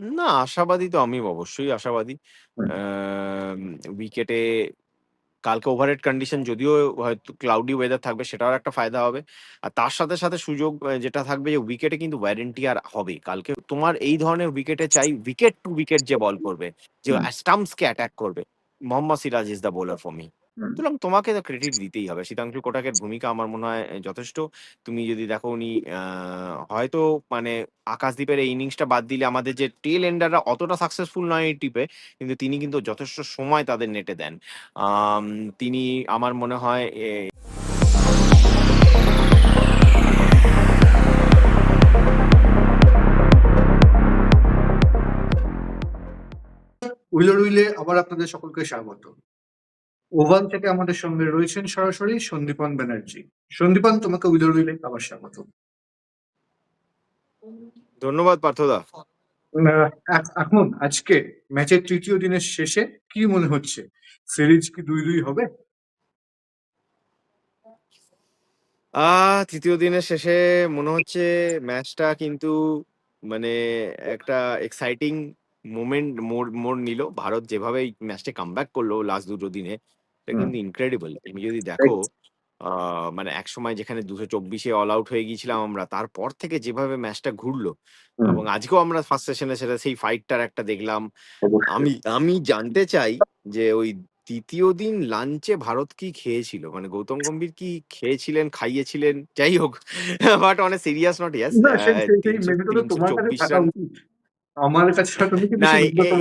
না, আশাবাদী তো আমি অবশ্যই আশাবাদী। হুম। উইকেটে কালকে ওভারহেড কন্ডিশন যদিও হয়তো ক্লাউডি ওয়েদার থাকবে সেটাও একটা ফায়দা হবে। আর তার সাথে, সাথে সুযোগ অ্যা যেটা থাকবে যে উইকেটে কিন্তু ওয়ারেন্টি আর হবে। কালকে তোমার এই ধরনের উইকেটে চাই উইকেট টু উইকেট যে বল করবে, যে হুম। আ স্টাম্পস কে অ্যাটাক করবে। Mohammad Siraj is the bowler for me. Hmm. সুতরাং তোমাকে তো ক্রেডিট দিতেই হবে। সিদ্ধাংশু কোটাকের ভূমিকা আমার মনে হয় এ যথেষ্ট। তুমি যদি দেখো উনি আ হয়তো মানে আকাশদ্বীপের এই ইনিংসটা বাদ দিলে আমাদের যে টেল এন্ডাররা অতটা সাকসেসফুল নয় এই টিপে, কিন্তু তিনি কিন্তু যথেষ্ট সময় তাদের নেটে দেন। আম তিনি আমার মনে হয় এ উইলে আবার আপনাদের সকলকে স্বাগত। ওভাল থেকে আমাদের সঙ্গে রয়েছেন সরাসরি সন্দীপন ব্যানার্জি। সন্দীপন তোমাকে উইলে রুইলে আবার স্বাগত। ধন্যবাদ পার্থদা। এখন আজকে ম্যাচের তৃতীয় দিনের শেষে কি মনে হচ্ছে? সিরিজ কি ২-২ হবে? আ ৩য় দিনের শেষে মনে হচ্ছে ম্যাচটা কিন্তু মানে একটা এক্সাইটিং মোমেন্ট মোড় মোড় নিল। ভারত যেভাবে ম্যাচটা কামব্যাক করল লাস্ট দুটো দিনে, এটা হুম। কিন্তু ইনক্রেডিবল। তুমি যদি দেখো এক্স আ মানে একসময় যেখানে ২২৪ এ অল আউট হয়ে গিয়েছিলাম আমরা, তারপর থেকে যেভাবে ম্যাচটা ঘুরলো হুম। এবং আজকেও আমরা ফার্স্ট সেশনে সেটা সেই ফাইটটার একটা দেখলাম। অবশ্যই। আমি আমি জানতে চাই যে ওই ৩য় দিন লাঞ্চে ভারত কি খেয়েছিল? মানে গৌতম গম্ভীর কি খেয়েছিলেন, খাইয়েছিলেন? যাই হোক but on a serious note yes না অ্যা সেই সেই সেই ৩০০ মেনুটা তো তোমার কাছে থাকা রান উচিত। আমার কাছে না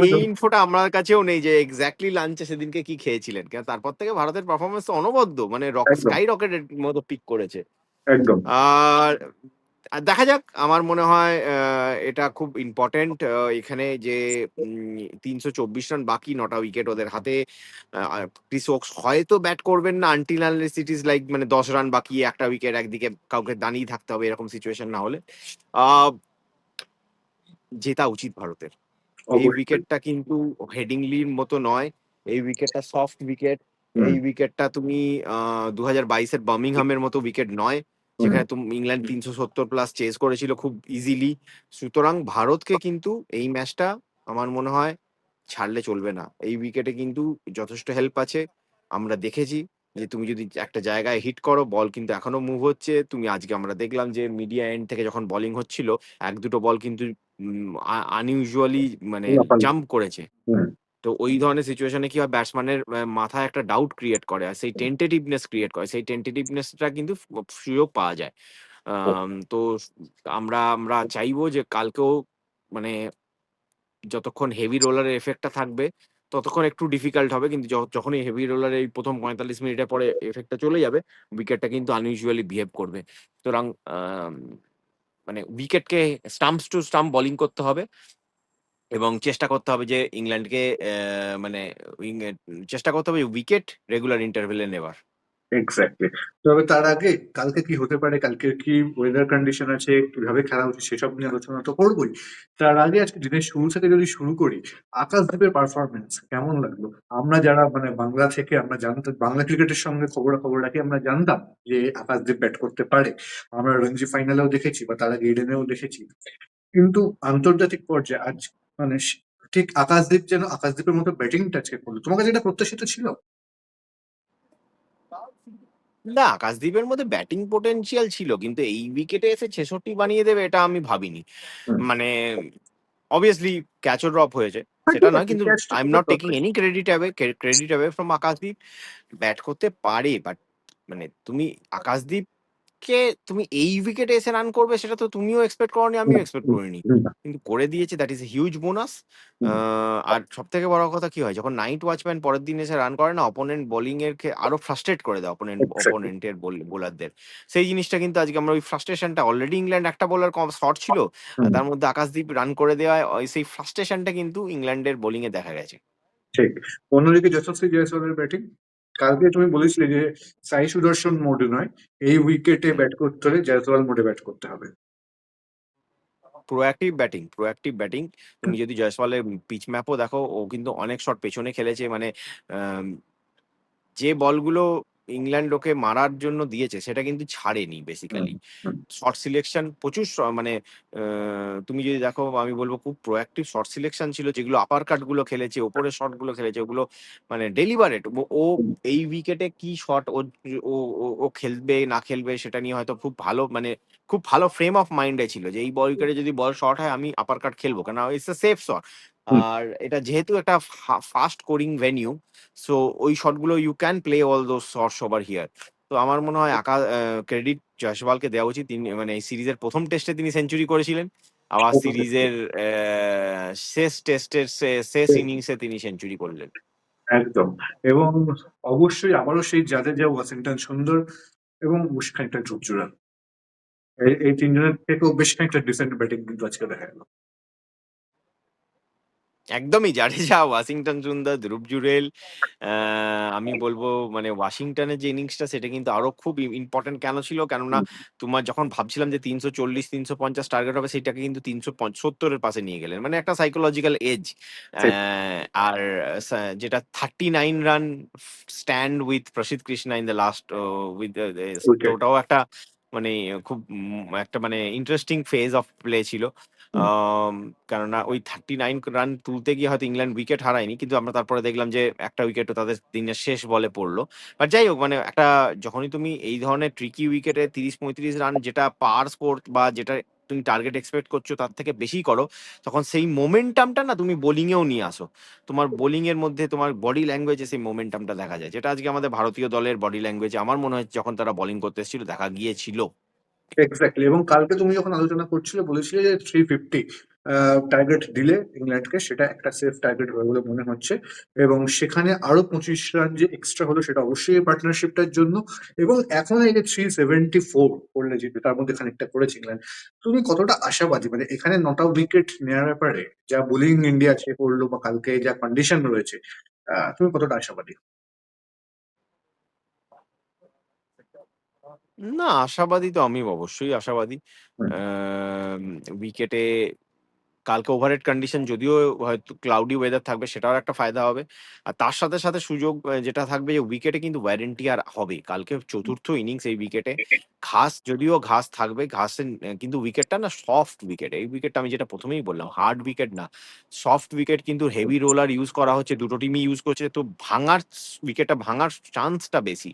এই ইনফোটা আমার কাছেও নেই যে এক্সাক্টলি লাঞ্চে সেদিনকে কি খেয়েছিলেন। কেন তারপর থেকে ভারতের পারফরম্যান্স তো অনবদ্য। মানে স্কাই রকেটের মতো পিক করেছে। একদম। আর দেখা যাক আমার মনে হয় এটা খুব ইম্পোর্টেন্ট এখানে যে উম ৩২৪ রান বাকি ৯ টা উইকেট ওদের হাতে। ক্রিস ওকস হয়তো ব্যাট করবেন না আনটিল আনলেস ইট লাইক মানে ১০ রান বাকি ১ টা উইকেট একদিকে কাউকে দাঁড়িয়ে থাকতে হবে এরকম সিচুয়েশন না হলে। জেতা উচিত ভারতের। এই উইকেটটা কিন্তু হেডিংলির মতো নয়। এই উইকেটটা সফট উইকেট। এই উইকেটটা তুমি আ ২০২২ এর বার্মিংহামের মতো উইকেট নয়। যেখানে তুম ইংল্যান্ড ৩৭০ প্লাস চেজ করেছিল খুব ইজিলি। সুতরাং ভারতকে কিন্তু এই ম্যাচটা আমার মনে হয় ছাড়লে চলবে না। এই উইকেটে কিন্তু যথেষ্ট হেল্প আছে। আমরা দেখেছি যে তুমি যদি একটা জায়গায় হিট করো বল কিন্তু এখনও মুভ হচ্ছে। তুমি আজকে আমরা দেখলাম যে মিডিয়া এন্ড থেকে যখন বোলিং হচ্ছিল, এক দুটো বল কিন্তু আনইউজুয়ালি মানে। জাম্প করেছে। হুম। তো ওই ধরনের সিচুয়েশনে কি হয় ব্যাটসম্যানের মাথায় একটা ডাউট ক্রিয়েট করে। আর সেই টেন্টেটিভনেস ক্রিয়েট করে। সেই টেন্টেটিভনেস টা কিন্তু ফ সুযোগ পাওয়া যায়। আম তো আমরা আমরা চাইব যে কালকেও মানে যতক্ষণ হেভি রোলার এর ইফেক্ট টা থাকবে, ততক্ষণ একটু ডিফিকাল্ট হবে। কিন্তু য যখনই হেভি রোলার এই ১ম ৪৫ মিনিটের পরে ইফেক্ট টা চলে যাবে, উইকেটটা কিন্তু আনইউজুয়ালি বিহেভ করবে। সুতরাং মানে উইকেটকে স্টাম্পস টু স্টাম্প বোলিং করতে হবে। এবং চেষ্টা করতে হবে যে ইংল্যান্ডকে মানে চেষ্টা করতে হবে উইকেট রেগুলার ইন্টারভেলে নেবার নেওয়ার। এক্সাক্টলি। তবে তার আগে কালকে কি হতে পারে, কালকে কি ওয়েদার কন্ডিশন আছে, কীভাবে খেলা উচিত সেসব নিয়ে আলোচনা তো করবোই। তার আগে আজকে দিনের শুরু থেকে যদি শুরু করি, আকাশদ্বীপের পারফরমেন্স কেমন লাগল? আমরা যারা মানে বাংলা থেকে আমরা জানতাম বাংলা ক্রিকেটের সঙ্গে খবরাখবর রাখি আমরা জানতাম যে আকাশদ্বীপ ব্যাট করতে পারে। আমরা রঞ্জি ফাইনালেও দেখেছি বা তার ইডেনেও দেখেছি। কিন্তু আন্তর্জাতিক পর্যায়ে আজ মানে ঠিক আকাশদ্বীপ যেন আকাশদ্বীপের মতো ব্যাটিংটা আজকে করল। তোমার কাছে এটা প্রত্যাশিত ছিল? না, আকাশদ্বীপের মধ্যে ব্যাটিং পোটেনশিয়াল ছিল। কিন্তু এই উইকেটে এসে ৬৬ বানিয়ে দেবে এটা আমি ভাবিনি। মানে অবভিয়াসলি ক্যাচ ও ড্রপ হয়েছে। হ্যাঁ, সেটা না কিন্তু I am not taking any credit away credit away from Akashdeep. Bat করতে পারে বাট মানে তুমি আকাশদ্বীপকে তুমি এই উইকেটে এসে রান করবে সেটা তো তুমিও এক্সপেক্ট করোনি, আমিও এক্সপেক্ট করিনি। কিন্তু করে দিয়েছে that is a huge bonus. আর সবথেকে বড় কথা কি হয় যখন নাইট ওয়াচম্যান পরের দিন এসে রান করে না অপোনেন্ট বোলিং এর কে আরও ফ্রাস্ট্রেট করে দেয় অপোনেন্ট এক্সাক্টলি। অপোনেন্ট এর বোলারদের। সেই জিনিসটা কিন্তু আজকে আমরা ওই ফ্রাস্ট্রেশন টা অলরেডি ইংল্যান্ড একটা বোলার কম শর্ট ছিল। তার মধ্যে আকাশদ্বীপ রান করে দেওয়ায় ওই সেই ফ্রাস্ট্রেশন টা কিন্তু ইংল্যান্ডের বোলিং এ দেখা গেছে। ঠিক। অন্যদিকে যশস্বী জয়সওয়ালের ব্যাটিং। কালকে তুমি বলেছিলে যে সাই সুদর্শন মোডে নয়, এই উইকেটে ব্যাট করতে হলে জয়সওয়াল মোডে ব্যাট করতে হবে। Proactive batting, proactive batting. তুমি যদি জয়সওয়ালের পিচ ম্যাপও ও দেখো ও কিন্তু অনেক শট পেছনে খেলেছে মানে যে বলগুলো ইংল্যান্ড ওকে মারার জন্য দিয়েছে সেটা কিন্তু ছাড়েনি বেসিক্যালি শর্ট সিলেকশন প্রচুর মানে তুমি যদি দেখো আমি বলব খুব প্রোয়াক্টিভ শর্ট সিলেকশন ছিল যেগুলো আপার কাটগুলো খেলেছে ওপরের শর্টগুলো খেলেছে ওগুলো মানে ডেলিভারেট ও। এই উইকেটে কি শট ও ও খেলবে না খেলবে সেটা নিয়ে হয়তো খুব ভালো মানে খুব ভালো ফ্রেম অফ মাইন্ডে ছিল যে এই বল উইকেটে যদি বল শর্ট হয় আমি আপার কাট খেলব। কেন? It's a safe shot hmm. আর এটা যেহেতু একটা ফাস্ট কোরিং ভেনিউ সো ওই শটগুলো you can play all those shots over here তো আমার মনে হয় আকা ক্রেডিট জয়সওয়ালকে দেওয়া উচিত। তিনি মানে এই সিরিজের প্রথম টেস্টে তিনি সেঞ্চুরি করেছিলেন। আবার সিরিজের শেষ টেস্টের শেষ ইনিংসে তিনি সেঞ্চুরি করলেন। একদম। এবং অবশ্যই আবারও সেই যাদের জাদেজা ওয়াশিংটন সুন্দর এবং খানিকটা এই এই তিনজনের থেকেও বেশ খানিকটা ডিসেন্ট ব্যাটিং কিন্তু আজকে দেখা গেল। একদমই জাডেজা ওয়াশিংটন সুন্দর ধ্রুব জুরেল আমি বলব মানে ওয়াশিংটনের যে ইনিংসটা সেটা কিন্তু আরও খুব ইম্পর্টেন্ট কেন ছিল? কেননা তোমার যখন ভাবছিলাম যে তিনশো চল্লিশ তিনশো পঞ্চাশ টার্গেট হবে সেটাকে কিন্তু তিনশো সত্তরের পাশে নিয়ে গেলেন। মানে একটা সাইকোলজিক্যাল এজ। আর যেটা thirty nine run stand with Prasidh Krishna in the last with ওটাও একটা মানে খুব একটা মানে ইন্টারেস্টিং ফেজ অফ প্লে ছিল। কেননা ওই থার্টি নাইন রান তুলতে গিয়ে হয়তো ইংল্যান্ড উইকেট হারায়নি, কিন্তু আমরা তারপরে দেখলাম যে একটা উইকেটও তাদের দিনের শেষ বলে পড়ল। বাট যাই হোক মানে একটা যখনই তুমি এই ধরনের ট্রিকি উইকেটে তিরিশ পঁয়ত্রিশ রান যেটা পার স্কোর বা যেটা তুমি টার্গেট এক্সপেক্ট করছ তার থেকে বেশি করো, তখন সেই মোমেন্টামটা না তুমি বোলিংয়েও নিয়ে আসো। তোমার বোলিং এর মধ্যে তোমার বডি ল্যাঙ্গুয়েজে সেই মোমেন্টামটা দেখা যায়। যেটা আজকে আমাদের ভারতীয় দলের বডি ল্যাঙ্গুয়েজে আমার মনে হয় যখন তারা বোলিং করতে এসেছিল, দেখা গিয়েছিল। এক্স্যাক্টলি এবং কালকে তুমি যখন আলোচনা করছিলে, বলেছিলে যে থ্রি ফিফটি টার্গেট দিলে ইংল্যান্ডকে, সেটা একটা সেফ টার্গেট হবে বলে মনে হচ্ছে। এবং সেখানে আরও পঁচিশ রান যে এক্সট্রা হলো, সেটা অবশ্যই পার্টনারশিপটার জন্য। এবং এখন এই যে থ্রি সেভেন্টি ফোর করলে জিতবে, তার মধ্যে খানিকটা করেছে ইংল্যান্ড। তুমি কতটা আশাবাদী? মানে এখানে নটা উইকেট নেওয়ার ব্যাপারে, যা বোলিং ইন্ডিয়া সে করল বা কালকে যা কন্ডিশন রয়েছে তুমি কতটা আশাবাদী? না আশাবাদী তো আমি অবশ্যই আশাবাদী। হুম। উইকেটে কালকে ওভারহেড কন্ডিশন যদিও হয়তো ক্লাউডি ওয়েদার থাকবে সেটাও একটা ফায়দা হবে। আর তার সাথে সাথে সুযোগ যেটা থাকবে যে উইকেটে কিন্তু ওয়ারেন্টি আর হবে। কালকে চতুর্থ ইনিংস এই উইকেটে। ঘাস যদিও ঘাস থাকবে ঘাসের কিন্তু উইকেটটা না সফট উইকেট এই উইকেটটা আমি যেটা প্রথমেই বললাম হার্ড উইকেট না। সফট উইকেট কিন্তু হেভি রোলার ইউজ করা হচ্ছে দুটো টিমই ইউজ করছে। তো ভাঙার উইকেটটা ভাঙার চান্সটা বেশি।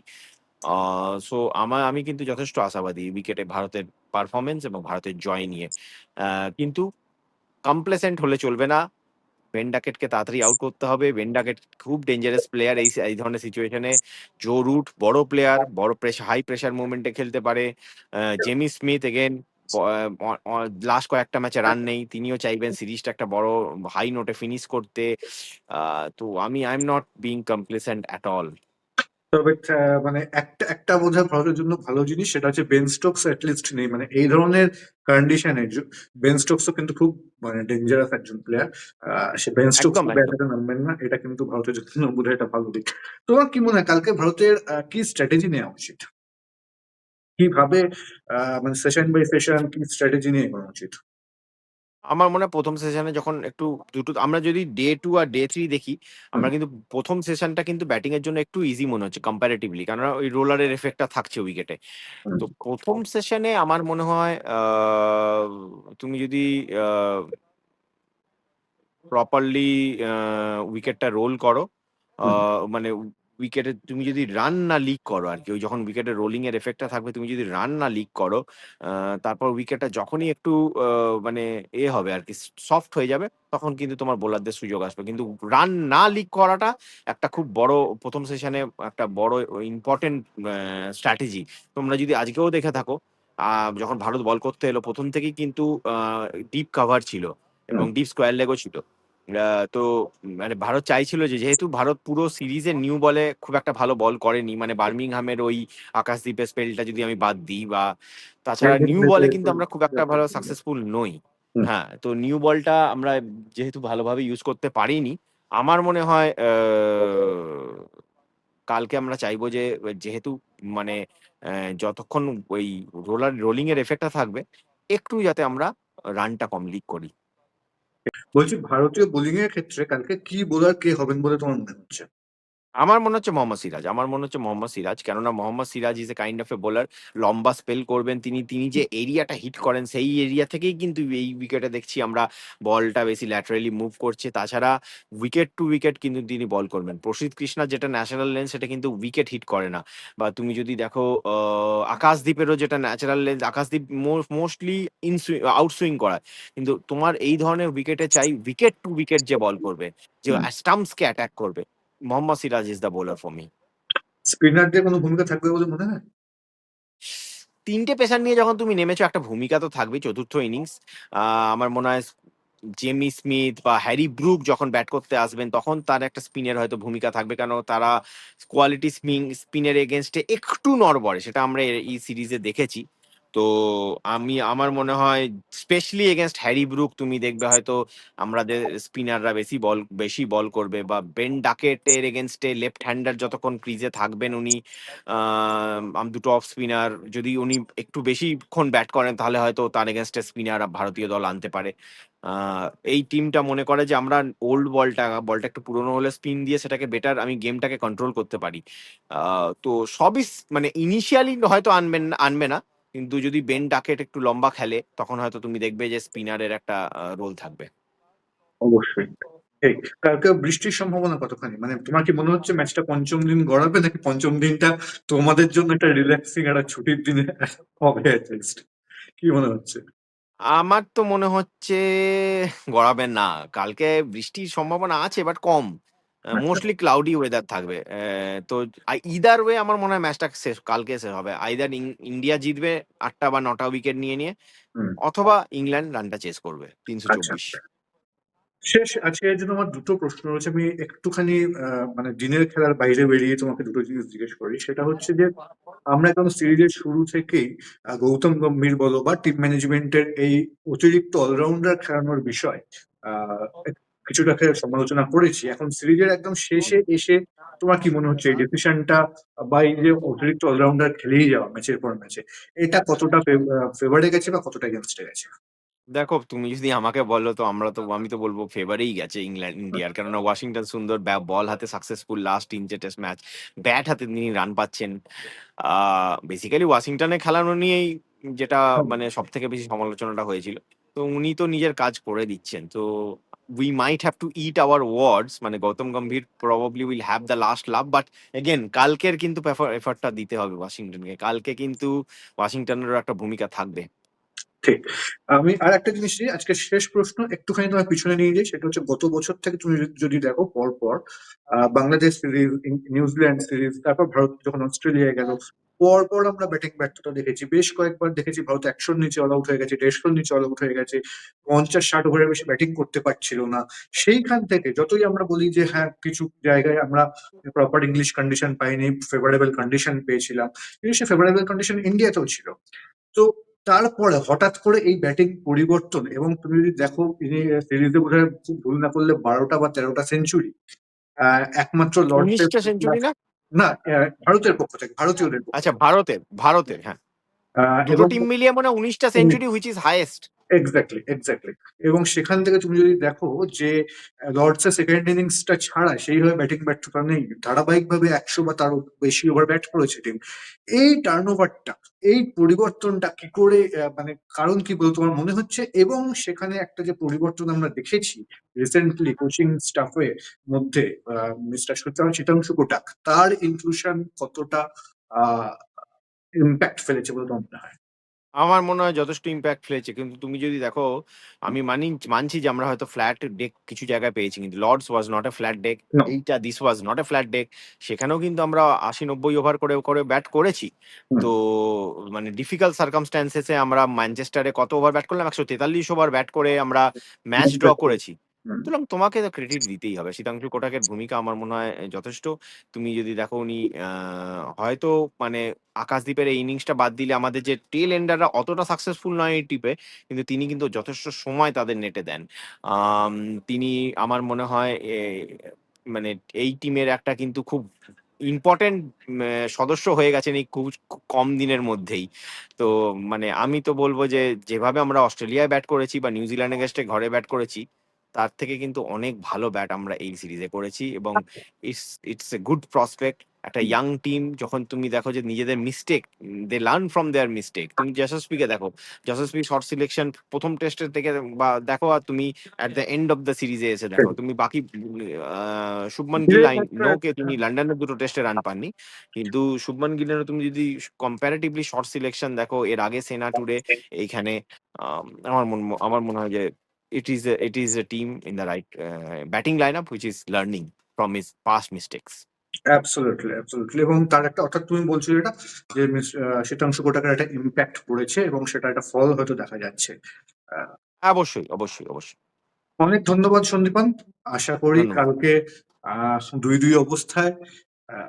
সো আমার আমি কিন্তু যথেষ্ট আশাবাদী উইকেটে ভারতের পারফরমেন্স এবং ভারতের জয় নিয়ে। কিন্তু কমপ্লেসেন্ট হলে চলবে না। বেন্ডাকেটকে তাড়াতাড়ি আউট করতে হবে। বেন্ডাকেট খুব ডেঞ্জারাস প্লেয়ার এই এই ধরনের সিচুয়েশনে জো রুট বড় প্লেয়ার বড় প্রেশার হাই প্রেশার মুভমেন্টে খেলতে পারে। জেমি স্মিথ এগেন লাস্ট কয়েকটা ম্যাচে রান নেই। তিনিও চাইবেন সিরিজটা একটা বড় হাই নোটে ফিনিশ করতে। তো আমি I am not being complacent at all তবে মানে একটা একটা বোধহয় ভারতের জন্য ভালো জিনিস সেটা হচ্ছে বেন স্টোকস লিস্ট নেই। মানে এই ধরনের কন্ডিশনে বেন স্টোকসও কিন্তু খুব মানে ডেঞ্জারাস একজন প্লেয়ার সে বেন স্টোকস। ব্যাটাতে নামবেন না এটা কিন্তু ভারতের জন্য বোধহয় একটা ভালো দিক। তোমার কি মনে হয় কালকে ভারতের কি স্ট্র্যাটেজি নেওয়া উচিত? কীভাবে আহ, মানে সেশন বাই সেশন কি স্ট্র্যাটেজি নিয়ে এগোনো উচিত? আমার মনে হয় প্রথম সেশনে যখন একটু দুটো আমরা যদি ডে টু আর ডে থ্রি দেখি আমরা কিন্তু প্রথম সেশনটা কিন্তু ব্যাটিং এর জন্য একটু ইজি মনে হচ্ছে কম্পারেটিভলি কারণ ওই রোলারের এফেক্টটা থাকছে উইকেটে তো প্রথম সেশনে আমার মনে হয় আহ, তুমি যদি প্রপারলি উইকেটটা রোল করো মানে উইকেটে তুমি যদি রান না লিক করো আর কি ওই যখন উইকেটে রোলিং এর এফেক্টটা থাকবে তুমি যদি রান না লিক করো তারপর উইকেটটা যখনই একটু মানে এ হবে আর কি সফট হয়ে যাবে তখন কিন্তু তোমার বোলারদের সুযোগ আসবে। কিন্তু রান না লিক করাটা একটা খুব বড় প্রথম সেশনে একটা বড় ইম্পর্টেন্ট স্ট্র্যাটেজি তোমরা যদি আজকেও দেখে থাকো আহ, যখন ভারত বল করতে এলো প্রথম থেকেই কিন্তু ডিপ কাভার ছিল এবং ডিপ স্কোয়ার লেগও ছিল। আহ, তো মানে ভারত চাইছিল যে যেহেতু ভারত পুরো সিরিজে নিউ বলে খুব একটা ভালো বল করেনি মানে বার্মিংহামের ওই আকাশদ্বীপের স্পেলটা যদি আমি বাদ দিই বা তাছাড়া হ্যাঁ, নিউ হ্যাঁ, বলে হ্যাঁ, কিন্তু আমরা খুব একটা ভালো সাকসেসফুল নই। হুম। হ্যাঁ তো নিউ বলটা আমরা যেহেতু ভালোভাবে ইউজ করতে পারিনি আমার মনে হয় আহ, কালকে আমরা চাইব যে যেহেতু মানে আহ, যতক্ষণ ওই রোলার রোলিং এর এফেক্টটা থাকবে একটু যাতে আমরা রানটা কম লিক করি। বলছি ভারতীয় বোলিং এর ক্ষেত্রে কালকে কি বোলার কে হবেন বলে তোমার মনে হচ্ছে? আমার মনে হচ্ছে মোহাম্মদ সিরাজ। আমার মনে হচ্ছে মোহাম্মদ সিরাজ। কেননা Mohammed Siraj is a kind of a bowler. লম্বা স্পেল করবেন তিনি। তিনি যে এরিয়াটা হিট করেন সেই এরিয়া থেকেই কিন্তু এই উইকেটে দেখছি আমরা বলটা বেশি ল্যাটারালি মুভ করছে। তাছাড়া উইকেট টু উইকেট কিন্তু তিনি বল করবেন। প্রসিদ্ধ কৃষ্ণা যেটা ন্যাচারাল লেন্স সেটা কিন্তু উইকেট হিট করে না। বা তুমি যদি দেখো আকাশদ্বীপেরও যেটা natural length Akash Deep mostly inswing outswing করায়। কিন্তু তোমার এই ধরনের উইকেটে চাই উইকেট টু উইকেট যে বল করবে। যে। স্টাম্পসকে অ্যাটাক করবে। Mohammed Siraj is the bowler for me. স্পিনারদের কোনো ভূমিকা থাকবে বলে মনে হয়? ৩ টে পেসার নিয়ে যখন তুমি নেমেছো একটা ভূমিকা তো থাকবেই চতুর্থ ইনিংস। আমার মনে হয় জেমি স্মিথ বা হ্যারি ব্রুক যখন ব্যাট করতে আসবেন তখন তার একটা স্পিনের হয়তো ভূমিকা থাকবে। কেন তারা কোয়ালিটি স্পিং স্পিনের এগেইনস্ট এ একটু নড়বড়ে। সেটা আমরা এই সিরিজে দেখেছি। তো আমি, আমার মনে হয় স্পেশালি এগেনস্ট হ্যারি ব্রুক তুমি দেখবে হয়তো আমাদের স্পিনাররা বেশি বল বেশি বল করবে বা বেন ডাকেটের এগেনস্টে লেফট হ্যান্ডার যতক্ষণ ক্রিজে থাকবেন উনি দুটো অফ স্পিনার যদি উনি একটু বেশিক্ষণ ব্যাট করেন তাহলে হয়তো তার এগেইনস্ট এ স্পিনার ভারতীয় দল আনতে পারে। এই টিমটা মনে করে যে আমরা ওল্ড বলটা বলটা একটু পুরনো হলে স্পিন দিয়ে সেটাকে বেটার আমি গেমটাকে কন্ট্রোল করতে পারি। তো সবই মানে ইনিশিয়ালি হয়তো আনবেন, আনবে না। কিন্তু যদি বেন ডাকেট একটু লম্বা খেলে তখন হয়তো তুমি দেখবে যে স্পিনারের একটা রোল থাকবে। অবশ্যই। কালকে বৃষ্টির সম্ভাবনা কতখানি? মানে তোমার কি মনে হচ্ছে ম্যাচটা পঞ্চম দিন গড়াবে নাকি পঞ্চম দিনটা তোমাদের জন্য একটা রিল্যাক্সিং একটা ছুটির দিনে হবে কি মনে হচ্ছে? আমার তো মনে হচ্ছে গড়াবে না। কালকে বৃষ্টির সম্ভাবনা আছে বাট কম। আচ্ছা। মোস্টলি ক্লাউডি ওয়েদার থাকবে। তো ইদার ওয়ে আমার মনে হয় ম্যাচটা শেষ কালকে শেষ হবে। আইদার ইন্ডিয়া জিতবে আটটা বা নটা উইকেট নিয়ে, নিয়ে অথবা ইংল্যান্ড রানটা চেস করবে আচ্ছা। ৩২৪। শেষ আজকের জন্য আমার দুটো প্রশ্ন রয়েছে। আমি একটুখানি মানে দিনের খেলার বাইরে বেরিয়ে তোমাকে দুটো জিনিস জিজ্ঞেস করি। সেটা হচ্ছে যে আমরা এখন সিরিজের শুরু থেকেই গৌতম গম্ভীর বলো বা টিম ম্যানেজমেন্টের এই অতিরিক্ত অলরাউন্ডার খেলানোর বিষয় কিছুটাকে সমালোচনা করেছি। এখন সিরিজের একদম শেষে এসে তোমার কি মনে হচ্ছে এই ডিসিশনটা বা এই যে অতিরিক্ত অলরাউন্ডার খেলেই যাওয়া ম্যাচের পর ম্যাচে এটা কতটা ফেভারে গেছে বা কতটা এগেইনস্ট গেছে? দেখো তুমি যদি আমাকে বলো তো আমরা তো আমি তো বলব ফেভারেই গেছে ইংল্যান্ড ইন্ডিয়ার। কেননা ওয়াশিংটন সুন্দর বল হাতে সাকসেসফুল লাস্ট ৩ টে টেস্ট ম্যাচ। ব্যাট হাতে তিনি রান পাচ্ছেন। বেসিক্যালি ওয়াশিংটনে খেলানো নিয়েই যেটা মানে সব থেকে বেশি সমালোচনাটা হয়েছিল। তো উনি তো নিজের কাজ করে দিচ্ছেন। তো we might have to eat our words মানে Gautam Gambhir probably will have the last laugh but again কালকের কিন্তু এফর্টটা দিতে হবে ওয়াশিংটনকে। কালকে কিন্তু ওয়াশিংটনেরও একটা ভূমিকা থাকবে। ঠিক। আমি আরেকটা জিনিস নিয়ে আজকের শেষ প্রশ্ন একটুখানি তোমার পিছনে নিয়ে যাই। সেটা হচ্ছে গত বছর থেকে তুমি যদি দেখো পরপর বাংলাদেশ সিরিজ, নিউজিল্যান্ড সিরিজ, তারপর ভারত যখন অস্ট্রেলিয়ায় গেল, পরপর আমরা ব্যাটিং ব্যর্থতা দেখেছি। বেশ কয়েকবার দেখেছি ভারত ১০০ র নিচে অল আউট হয়ে গেছে, ১৫০ র নিচে অল আউট হয়ে গেছে। ৫০-৬০ ওভারের বেশি ব্যাটিং করতে পারছিল না। সেইখান থেকে যতই আমরা বলি যে হ্যাঁ, কিছু জায়গায় আমরা প্রপার ইংলিশ কন্ডিশন পাইনি, ফেভারেবল কন্ডিশন পেয়েছিলাম। কিন্তু সে ফেভারেবল কন্ডিশন ইন্ডিয়াতেও ছিল। তো তারপরে হঠাৎ করে এই ব্যাটিং পরিবর্তন এবং তুমি যদি দেখো ইনি সিরিজে বোধহয় খুব ভুল না করলে বারোটা বা তেরোটা সেঞ্চুরি। একমাত্র ১৯ লর্ডসের টা সেঞ্চুরি না? না, ভারতের পক্ষ থেকে, ভারতীয়দের আচ্ছা ভারতের, ভারতের হ্যাঁ। দুটো টিম মিলিয়ে মনে হয় উনিশটা century which is highest. Exactly, exactly. এবং সেখান থেকে তুমি যদি দেখো যে লর্ডসের সেকেন্ড ইনিংসটা ছাড়া সেইভাবে ব্যাটিং ব্যাট ব্যর্থতা নেই। ধারাবাহিকভাবে ১০০ বা তারও বেশি ওভার ব্যাট করেছে টিম। এই টার্নওভারটা, এই পরিবর্তনটা কি করে মানে কারণ কি বলে তোমার মনে হচ্ছে? এবং সেখানে একটা যে পরিবর্তন আমরা দেখেছি রিসেন্টলি কোচিং স্টাফ এর মধ্যে মিস্টার সিতাংশু কোটাক তার ইনক্লুশন কতটা ইমপ্যাক্ট ফেলেছে বলে তোমার মনে হয়? আমার মনে হয় যথেষ্ট ইম্প্যাক্ট ফেলেছে। কিন্তু তুমি যদি দেখো আমি মানি মানছি যে আমরা হয়তো ফ্ল্যাট ডেক কিছু জায়গায় পেয়েছি। কিন্তু Lord's was not a flat deck. এইটা this was not a flat deck. সেখানেও কিন্তু আমরা ৮০-৯০ ওভার করে, করে ব্যাট করেছি। তো মানে ডিফিকাল্ট সার্কামস্ট্যান্সেসে আমরা ম্যানচেস্টারে কত ওভার ব্যাট করলাম? ১৪৩ ওভার ব্যাট করে আমরা ম্যাচ ড্র করেছি। সুতরাং তোমাকে তো ক্রেডিট দিতেই হবে। সিতাংশু কোটাকের ভূমিকা আমার মনে হয় যথেষ্ট। তুমি যদি দেখো উনি হয়তো মানে আকাশদ্বীপের এই ইনিংসটা বাদ দিলে আমাদের যে টেল এন্ডাররা অতটা সাকসেসফুল নয় এই টিপে। কিন্তু তিনি কিন্তু যথেষ্ট সময় তাদের নেটে দেন। তিনি আমার মনে হয় এ মানে এই টিমের একটা কিন্তু খুব ইম্পোর্টেন্ট সদস্য হয়ে গেছেন এই খুব কম দিনের মধ্যেই। তো মানে আমি তো বলব যে যেভাবে আমরা অস্ট্রেলিয়ায় ব্যাট করেছি বা নিউজিল্যান্ড এ ঘরে ব্যাট করেছি, তার থেকে কিন্তু অনেক ভালো ব্যাট আমরা এই সিরিজে করেছি এবং it's it's a good prospect একটা ইয়াং টিম। যখন তুমি দেখো যে নিজেদের mistake they learn from their mistake. তুমি যশস্বীকে দেখো যশস্বী শর্ট সিলেকশন প্রথম টেস্টের থেকে বা দেখো আর তুমি at the end of the সিরিজে এসে দেখো তুমি বাকি শুভমন গিল নোকে তিনি লন্ডনের দুটো টেস্টে রান পাননি। কিন্তু শুভমন গিলের তুমি যদি কম্পারেটিভলি শর্ট সিলেকশন দেখো এর আগে সেনা টুডে এইখানে আম, আমার মন আমার মনে হয় যে it is it is a team in the right batting line up which is learning from his past mistakes absolutely absolutely এবং তার একটা অর্থাৎ তুমি বলছো যেটা যে শীতাংশু একটা ইম্প্যাক্ট পড়েছে এবং সেটা একটা ফল হয়তো দেখা যাচ্ছে। আহ, অবশ্যই অবশ্যই অবশ্যই। অনেক ধন্যবাদ সন্দীপান। আশা করি। কালকে দুই দুই অবস্থায়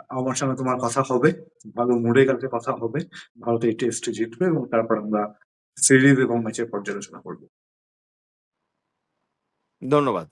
আমার সঙ্গে তোমার কথা হবে। ভালো মুডে কালকে কথা হবে। ভারত এই টেস্টে জিতবে এবং তারপর আমরা সিরিজ এবং ম্যাচের পর্যালোচনা করব। ধন্যবাদ।